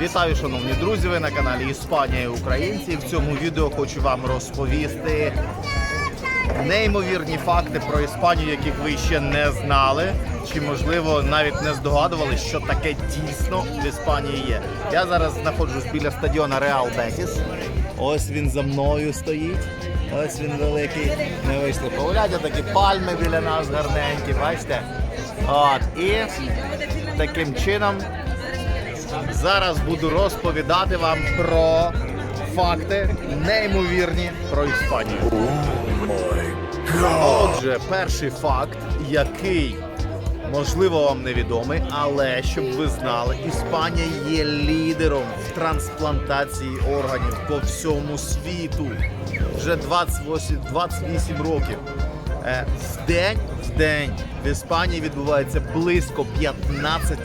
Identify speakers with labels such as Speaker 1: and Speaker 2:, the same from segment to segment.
Speaker 1: Вітаю, шановні друзі! Ви на каналі Іспанія і Українці. В цьому відео хочу вам розповісти неймовірні факти про Іспанію, яких ви ще не знали, чи можливо навіть не здогадували, що таке дійсно в Іспанії є. Я зараз знаходжусь біля стадіона Реал Бетіс. Ось він за мною стоїть. Ось він великий. Ми вийшли погуляти, такі пальми біля нас гарненькі, бачите? От, і таким чином Зараз буду розповідати вам про факти неймовірні про Іспанію. Отже, перший факт, який можливо вам невідомий, але щоб ви знали, Іспанія є лідером в трансплантації органів по всьому світу. Вже 28, 28 років. Е, В день в день в Іспанії відбувається близько 15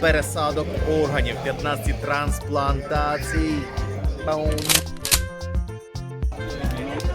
Speaker 1: пересадок органів, 15 трансплантацій. Паум.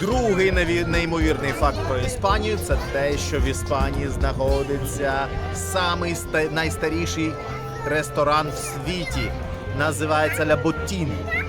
Speaker 1: Другий неймовірний факт про Іспанію це те, що в Іспанії знаходиться самий найстаріший ресторан в світі. Називається Ля Botín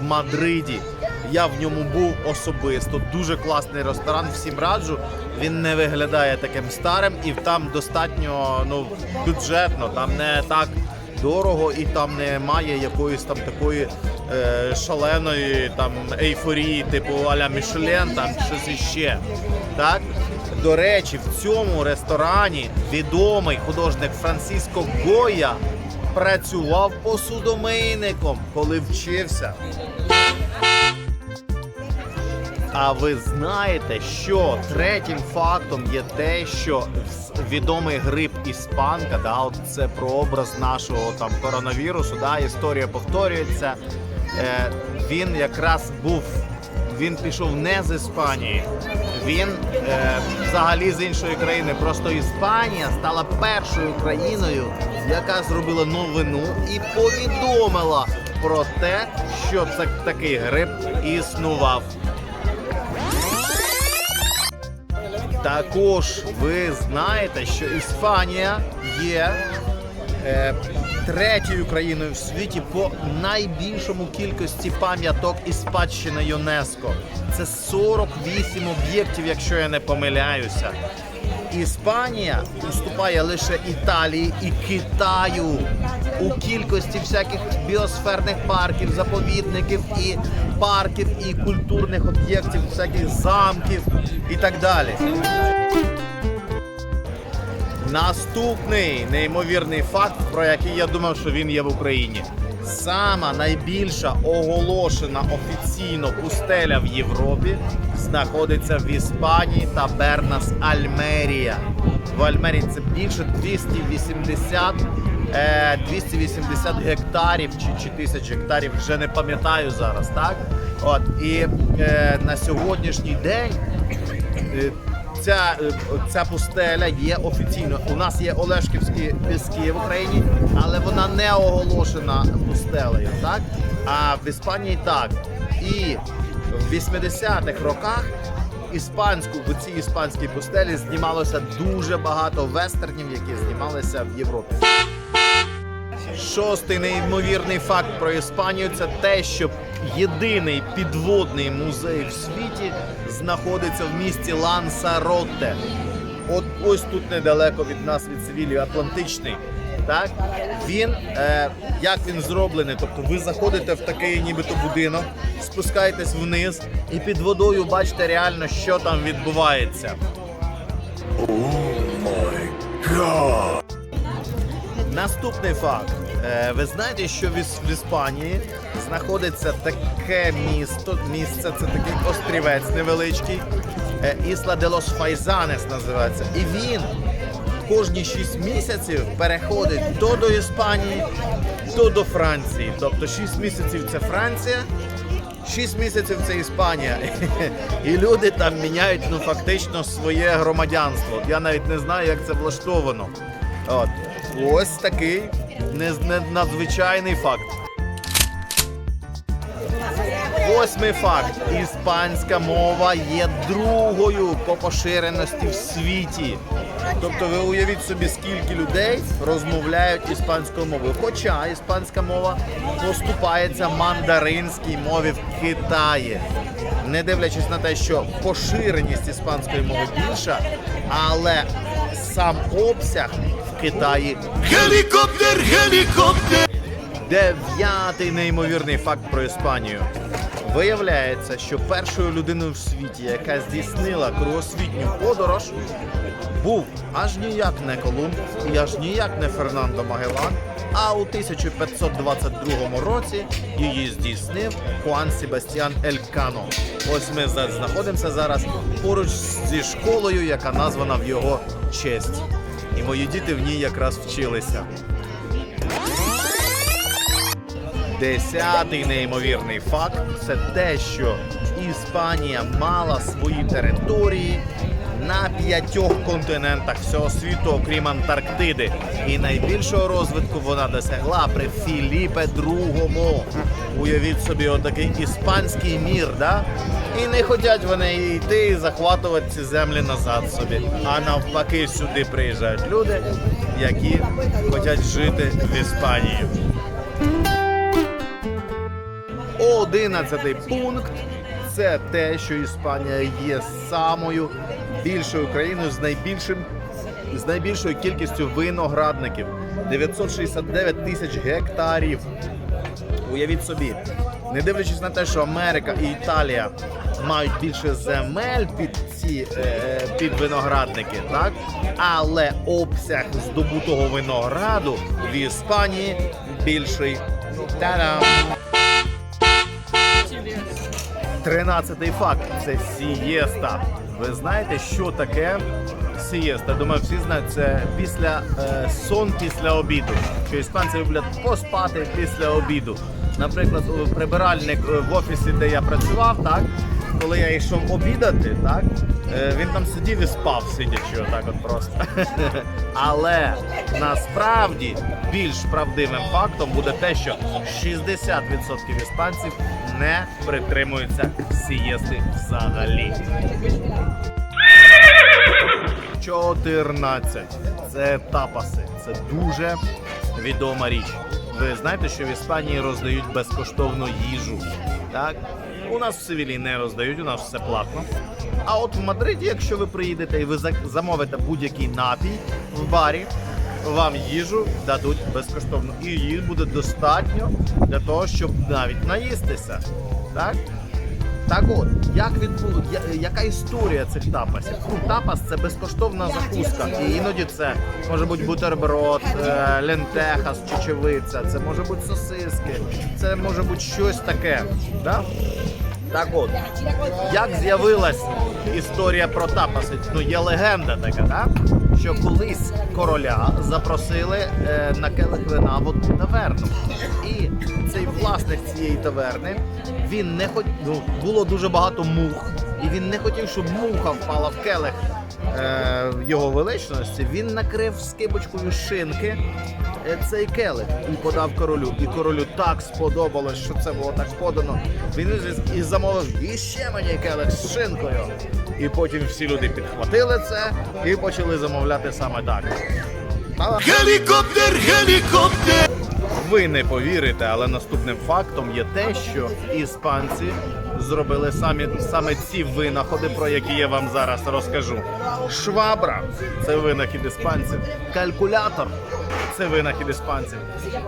Speaker 1: в Мадриді. Я в ньому був особисто. Дуже класний ресторан. Всім раджу. Він не виглядає таким старим і там достатньо ну, бюджетно, там не так дорого і там немає якоїсь там такої е, шаленої там ейфорії, типу аля Мішлен, там щось іще. Так? До речі, в цьому ресторані відомий художник Франциско Гоя працював посудомийником, коли вчився. А ви знаєте, що третім фактом є те, що відомий грип іспанка, да, от це прообраз нашого там коронавірусу, да, історія повторюється. Е, він якраз був, він пішов не з Іспанії, він е, взагалі з іншої країни. Просто Іспанія стала першою країною, яка зробила новину і повідомила про те, що це такий грип існував. Також ви знаєте, що Іспанія є е, третьою країною в світі по найбільшому кількості пам'яток і спадщини ЮНЕСКО. Це 48 об'єктів, якщо я не помиляюся. Іспанія уступає лише Італії і Китаю у кількості всяких біосферних парків, заповідників і парків, і культурних об'єктів, всяких замків і так далі. Наступний неймовірний факт, про який я думав, що він є в Україні. Сама найбільша оголошена офіційно пустеля в Європі знаходиться в Іспанії та Бернас Альмерія. В Альмерії це більше 280, е, 280 гектарів чи, чи тисяч гектарів, вже не пам'ятаю зараз, так? От і е, на сьогоднішній день е, ця, е, ця пустеля є офіційно. У нас є Олешківські піски в Україні, але вона не оголошена пустелею, так? А в Іспанії так. І в 80-х роках іспанську в цій іспанській пустелі знімалося дуже багато вестернів, які знімалися в Європі. Шостий неймовірний факт про Іспанію це те, що єдиний підводний музей в світі знаходиться в місті Лансаротте. От ось тут недалеко від нас, від Севілії, Атлантичний. Так? Він, е, як він зроблений, тобто ви заходите в такий нібито будинок, спускаєтесь вниз і під водою бачите реально, що там відбувається. Наступний факт. Е, Ви знаєте, що в Іспанії знаходиться таке місто. Місце це такий острівець невеличкий. Ісла де лос Файзанес називається. І він кожні 6 місяців переходить то до Іспанії, то до Франції. Тобто 6 місяців це Франція, 6 місяців це Іспанія. І люди там міняють ну, фактично своє громадянство. Я навіть не знаю, як це влаштовано. От. Ось такий нез- не- надзвичайний факт. Восьмий факт. Іспанська мова є другою по поширеності в світі. Тобто ви уявіть собі, скільки людей розмовляють іспанською мовою. Хоча іспанська мова поступається мандаринській мові в Китаї. Не дивлячись на те, що поширеність іспанської мови більша, але сам обсяг Китаї
Speaker 2: Helikopter, helikopter.
Speaker 1: Дев'ятий неймовірний факт про Іспанію. Виявляється, що першою людиною в світі, яка здійснила кругосвітню подорож, був аж ніяк не Колумб і аж ніяк не Фернандо Магеллан, а у 1522 році її здійснив Хуан Себастьян Елькано. Ось ми знаходимося зараз поруч зі школою, яка названа в його честь. І мої діти в ній якраз вчилися. Десятий неймовірний факт це те, що Іспанія мала свої території на п'ятьох континентах всього світу, окрім Антарктиди. І найбільшого розвитку вона досягла при Філіпе II. Уявіть собі, отакий іспанський мір, да? І не хочуть вони йти і захватувати ці землі назад собі. А навпаки, сюди приїжджають люди, які хочуть жити в Іспанії. Одинадцятий пункт це те, що Іспанія є самою більшою країною з найбільшим з найбільшою кількістю виноградників 969 тисяч гектарів. Уявіть собі, не дивлячись на те, що Америка і Італія мають більше земель під ці е, під виноградники, так але обсяг здобутого винограду в Іспанії більший. Та-дам! Тринадцятий факт це сієста. Ви знаєте, що таке сієста? Думаю, всі знають це після е, сон після обіду. Що іспанці люблять поспати після обіду. Наприклад, прибиральник е, в офісі, де я працював, так коли я йшов обідати, так е, він там сидів і спав, сидячи, отак от просто. Але насправді більш правдивим фактом буде те, що 60% іспанців не притримуються сієсти взагалі. 14. Це тапаси. Це дуже відома річ. Ви знаєте, що в Іспанії роздають безкоштовну їжу. Так? У нас в Севілі не роздають, у нас все платно. А от в Мадриді, якщо ви приїдете і ви замовите будь-який напій в барі, вам їжу дадуть безкоштовно. І її буде достатньо для того, щоб навіть наїстися. Так? Так от, як відбуло, я- яка історія цих тапасів? Тапас це безкоштовна закуска. І іноді це може бути бутерброд, е, лентеха чечевиця, це може бути сосиски, це може бути щось таке. Да? Так от, як з'явилась історія про тапаси? Ну, є легенда така, да? що колись короля запросили е, на келих вина в таверну. І цей власник цієї таверни, він не хот... ну, було дуже багато мух, і він не хотів, щоб муха впала в келих е, його величності. Він накрив скибочкою шинки е, цей келих і подав королю. І королю так сподобалось, що це було так подано. Він і- замовив іще мені келих з шинкою. І потім всі люди підхватили це і почали замовляти саме. Та-
Speaker 2: Helikopter, helikopter.
Speaker 1: Ви не повірите, але наступним фактом є те, що іспанці зробили самі саме ці винаходи, про які я вам зараз розкажу. Швабра це винахід іспанців. Калькулятор це винахід іспанців.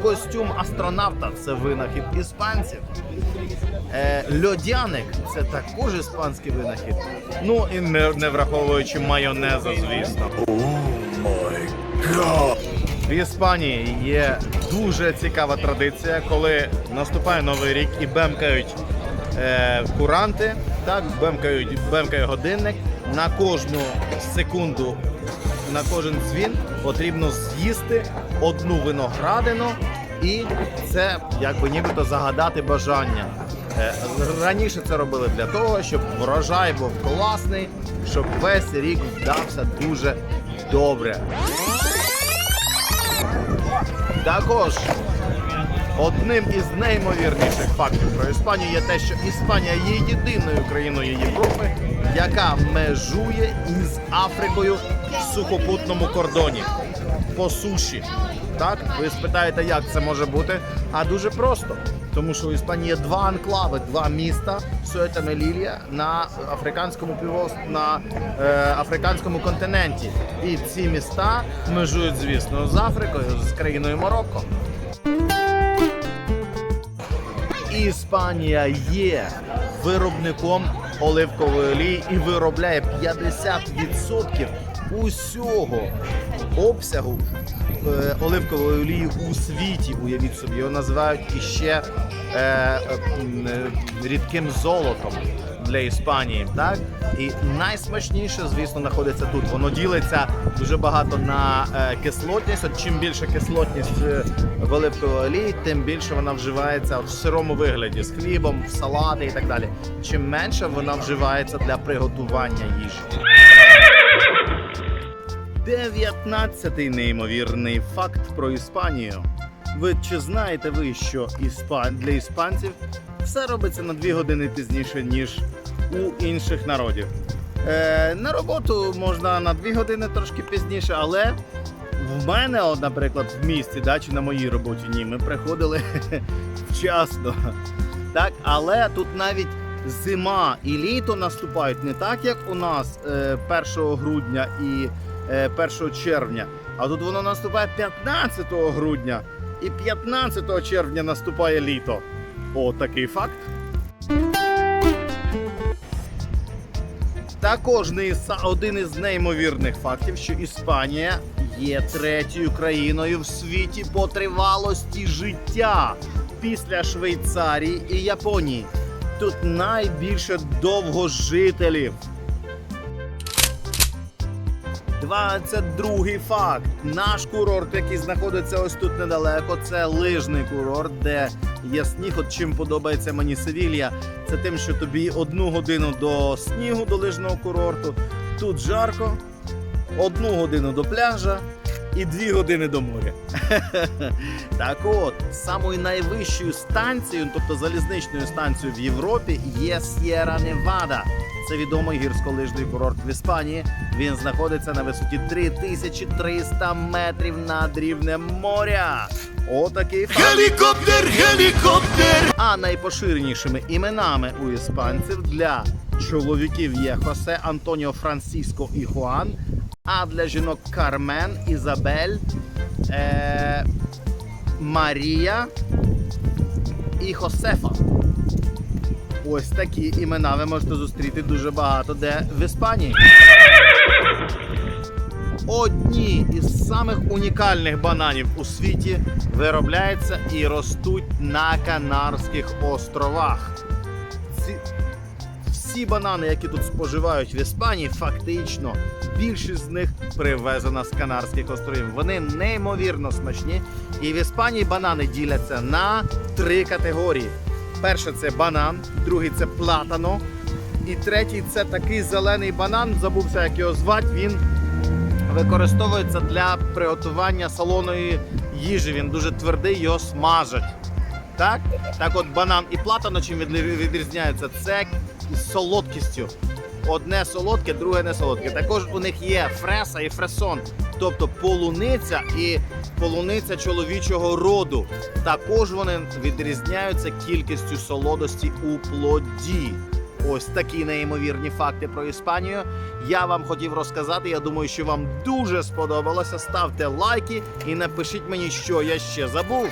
Speaker 1: Костюм астронавта це винахід іспанців. Е, льодяник це також іспанський винахід. Ну і не, не враховуючи майонеза, звісно. В Іспанії є дуже цікава традиція, коли наступає новий рік і бемкають е, куранти, так, бемкають, бемкає годинник. На кожну секунду, на кожен дзвін потрібно з'їсти одну виноградину, і це якби нібито загадати бажання. Е, Раніше це робили для того, щоб врожай був класний, щоб весь рік вдався дуже добре. Також Одним із неймовірніших фактів про Іспанію є те, що Іспанія є єдиною країною Європи, яка межує із Африкою в сухопутному кордоні по суші. Так, ви спитаєте, як це може бути? А дуже просто. Тому що у Іспанії є два анклави, два міста Суета Мелілія на африканському півост... на е, африканському континенті. І ці міста межують, звісно, з Африкою, з країною Марокко. Іспанія є виробником оливкової олії і виробляє 50% усього обсягу оливкової олії у світі. Уявіть собі, його називають іще е, е, е, рідким золотом для Іспанії. Так? І найсмачніше, звісно, знаходиться тут. Воно ділиться дуже багато на е, кислотність. От чим більше кислотність е, в оливковій олії, тим більше вона вживається в сирому вигляді з хлібом, в салати і так далі. Чим менше вона вживається для приготування їжі. Дев'ятнадцятий неймовірний факт про Іспанію. Ви чи знаєте ви, що іспан... для іспанців все робиться на дві години пізніше, ніж у інших народів? Е, на роботу можна на дві години трошки пізніше, але в мене, от, наприклад, в місті, да, чи на моїй роботі, ні, ми приходили вчасно. Так, але тут навіть зима і літо наступають не так, як у нас е, 1 грудня і е, 1 червня, а тут воно наступає 15 грудня і 15 червня наступає літо. О, такий факт. Також один із неймовірних фактів, що Іспанія є третьою країною в світі по тривалості життя після Швейцарії і Японії. Тут найбільше довгожителів. 22 факт. Наш курорт, який знаходиться ось тут недалеко, це лижний курорт, де є сніг. От чим подобається мені Севілья, це тим, що тобі одну годину до снігу, до лижного курорту. Тут жарко, одну годину до пляжа і дві години до моря. Так от, самою найвищою станцією, тобто залізничною станцією в Європі, є С'єра Невада. Це відомий гірськолижний курорт в Іспанії. Він знаходиться на висоті 3300 метрів над рівнем моря. Отакий.
Speaker 2: Helikopter, helikopter,
Speaker 1: А найпоширенішими іменами у іспанців для чоловіків є Хосе Антоніо Франсіско і Хуан, а для жінок Кармен, Ізабель, е, Марія і Хосефа. Ось такі імена ви можете зустріти дуже багато де в Іспанії. Одні із самих унікальних бананів у світі виробляються і ростуть на Канарських островах. Ці... Всі банани, які тут споживають в Іспанії, фактично більшість з них привезена з Канарських островів. Вони неймовірно смачні. І в Іспанії банани діляться на три категорії: перше це банан, другий це платано, і третій це такий зелений банан. Забувся, як його звати. Він використовується для приготування солоної їжі. Він дуже твердий, його смажать. Так? Так от банан і платано чим відрізняються? Це з солодкістю. Одне солодке, друге не солодке. Також у них є фреса і фресон, тобто полуниця і полуниця чоловічого роду. Також вони відрізняються кількістю солодості у плоді. Ось такі неймовірні факти про Іспанію. Я вам хотів розказати. Я думаю, що вам дуже сподобалося. Ставте лайки і напишіть мені, що я ще забув.